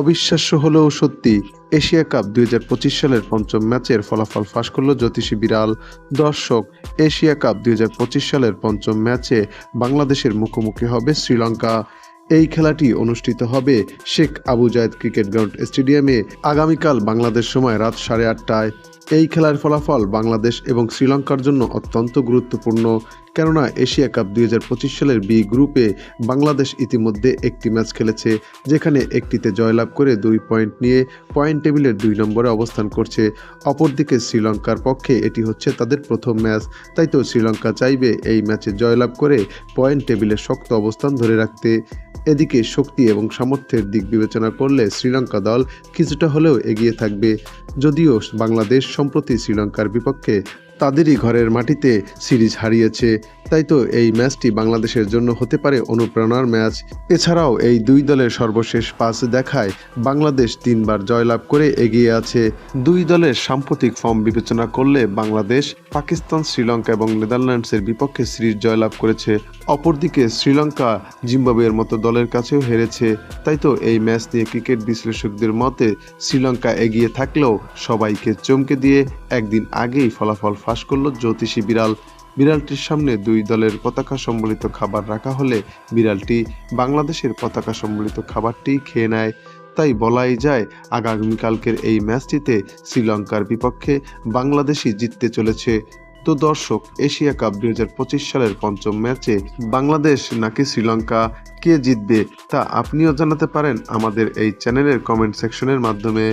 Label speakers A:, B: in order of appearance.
A: অবিশ্বাস্য হলেও সত্যি, এশিয়া কাপ দুই হাজার পঁচিশ সালের পঞ্চম ম্যাচের ফলাফল ফাঁস করল জ্যোতিষী বিড়াল। দর্শক, এশিয়া কাপ দুই হাজার পঁচিশ সালের পঞ্চম ম্যাচে বাংলাদেশের মুখোমুখি হবে শ্রীলঙ্কা। এই খেলাটি অনুষ্ঠিত হবে Sheikh Abu Zayed cricket ground স্টেডিয়ামে। আগামীকাল বাংলাদেশ সময় রাত সাড়ে আটটায়। এই খেলার ফলাফল বাংলাদেশ এবং শ্রীলঙ্কার জন্য অত্যন্ত গুরুত্বপূর্ণ, কেননা এশিয়া কাপ দুই হাজার পঁচিশ সালের বি গ্রুপে বাংলাদেশ ইতিমধ্যে একটি ম্যাচ খেলেছে, যেখানে একটিতে জয়লাভ করে দুই পয়েন্ট নিয়ে পয়েন্ট টেবিলের দুই নম্বরে অবস্থান করছে। অপরদিকে শ্রীলঙ্কার পক্ষে এটি হচ্ছে তাদের প্রথম ম্যাচ, তাই তো শ্রীলঙ্কা চাইবে এই ম্যাচে জয়লাভ করে পয়েন্ট টেবিলের শক্ত অবস্থান ধরে রাখতে। এদিকে শক্তি এবং সামর্থ্যের দিক বিবেচনা করলে শ্রীলঙ্কা দল কিছুটা হলেও এগিয়ে থাকবে। যদিও বাংলাদেশ সম্প্রতি শ্রীলঙ্কার বিপক্ষে তাদেরই ঘরের মাটিতে সিরিজ হারিয়েছে। তাই তো এই ম্যাচটি বাংলাদেশের জন্য হতে পারে অনুপ্রেরণার ম্যাচ। এছাড়াও এই দুই দলের সর্বশেষ পাস দেখায় বাংলাদেশ তিনবার জয়লাভ করে এগিয়ে আছে। দুই দলের সাম্প্রতিক ফর্ম বিবেচনা করলে বাংলাদেশ, পাকিস্তান, শ্রীলঙ্কা এবং নেদারল্যান্ডসের বিপক্ষে সিরিজ জয়লাভ করেছে। অপরদিকে শ্রীলঙ্কা জিম্বাবুয়ের মতো দলের কাছেও হেরেছে। তাই তো এই ম্যাচ নিয়ে ক্রিকেট বিশ্লেষকদের মতে, শ্রীলঙ্কা এগিয়ে থাকলেও সবাইকে চমকে দিয়ে একদিন আগেই ফলাফল ফাঁস করল জ্যোতিষী বিড়াল। বিড়ালটির সামনে দুই দলের পতাকা সম্বলিত খাবার রাখা হলে বিড়ালটি বাংলাদেশের পতাকা সম্বলিত খাবারটি খেয়ে নেয়। তাই বলাই যায়, আগামীকালকের এই ম্যাচটিতে শ্রীলঙ্কার বিপক্ষে বাংলাদেশই জিততে চলেছে। তো দর্শক, এশিয়া কাপ দু হাজার পঁচিশ সালের পঞ্চম ম্যাচে বাংলাদেশ নাকি শ্রীলঙ্কা কে জিতবে তা আপনিও জানাতে পারেন আমাদের এই চ্যানেলের কমেন্ট সেকশনের মাধ্যমে।